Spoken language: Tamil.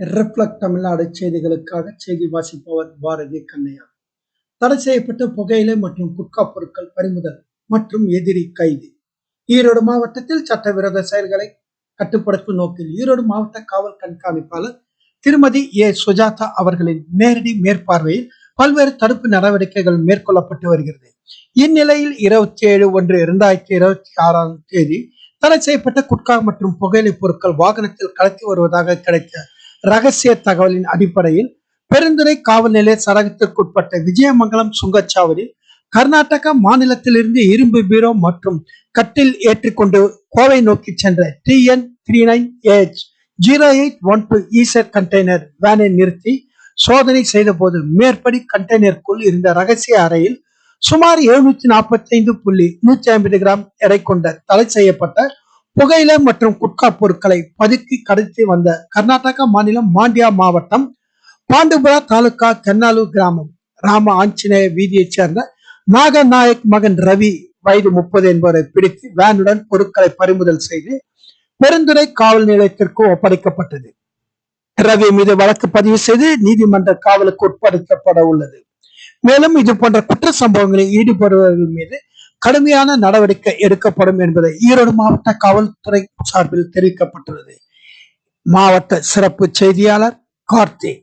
ரிஃப்ளக்ட் தமிழ்நாடு செய்திகளுக்காக செய்தி வாசிப்பவர் பாரதி கண்ணையா. தடை செய்யப்பட்ட புகையிலை மற்றும் குட்கா பொருட்கள் பறிமுதல் மற்றும் எதிரி கைது. ஈரோடு மாவட்டத்தில் சட்டவிரோத செயல்களை கட்டுப்படுத்தும் நோக்கில் ஈரோடு மாவட்ட காவல் கண்காணிப்பாளர் திருமதி ஏ. சுஜாதா அவர்களின் நேரடி மேற்பார்வையில் பல்வேறு தடுப்பு நடவடிக்கைகள் மேற்கொள்ளப்பட்டு வருகிறது. இந்நிலையில் இருபத்தி ஏழு ஒன்று இரண்டாயிரத்தி இருபத்தி ஆறாம் தேதி தடை செய்யப்பட்ட குட்கா மற்றும் புகையிலை பொருட்கள் வாகனத்தில் கடத்தி வருவதாக கிடைத்த ரகசிய தகவலின் அடிப்படையில் பெருந்துறை காவல் நிலைய சரகத்திற்குட்பட்ட விஜயமங்கலம் சுங்கச்சாவடி கர்நாடக மாநிலத்திலிருந்து இரும்பு பீரோ மற்றும் கட்டில் ஏற்றிக்கொண்டு கோவை நோக்கி சென்ற T N three nine H zero eight one two Eicher container வேனை நிறுத்தி சோதனை செய்தபோது மேற்படி கண்டெய்னருக்குள் இருந்த ரகசிய அறையில் சுமார் எழுநூத்தி நாற்பத்தி ஐந்து புள்ளி நூற்றி ஐம்பது கிராம் எடை கொண்ட தடை செய்யப்பட்ட புகையிலை மற்றும் குட்கா பொருட்களை பதுக்கி கடத்தி வந்த கர்நாடகா மாநிலம் மாண்டியா மாவட்டம் பாண்டுபுரா தாலுகா கென்னாலூர் கிராமம். ராம ஆஞ்சநேய வீதியைச் சேர்ந்த நாகநாயக் மகன் ரவி வயது முப்பது என்பவரை பிடித்து வேனுடன் பொருட்களை பறிமுதல் செய்து பெருந்துறை காவல் நிலையத்திற்கு ஒப்படைக்கப்பட்டது. ரவி மீது வழக்கு பதிவு செய்து நீதிமன்ற காவலுக்கு உட்படுத்தப்பட உள்ளது. மேலும் இது போன்ற குற்ற சம்பவங்களில் ஈடுபடுபவர்கள் மீது கடுமையான நடவடிக்கை எடுக்கப்படும் என்பதை ஈரோடு மாவட்ட காவல்துறை சார்பில் தெரிவிக்கப்பட்டுள்ளது. மாவட்ட சிறப்பு செய்தியாளர் கார்த்திக்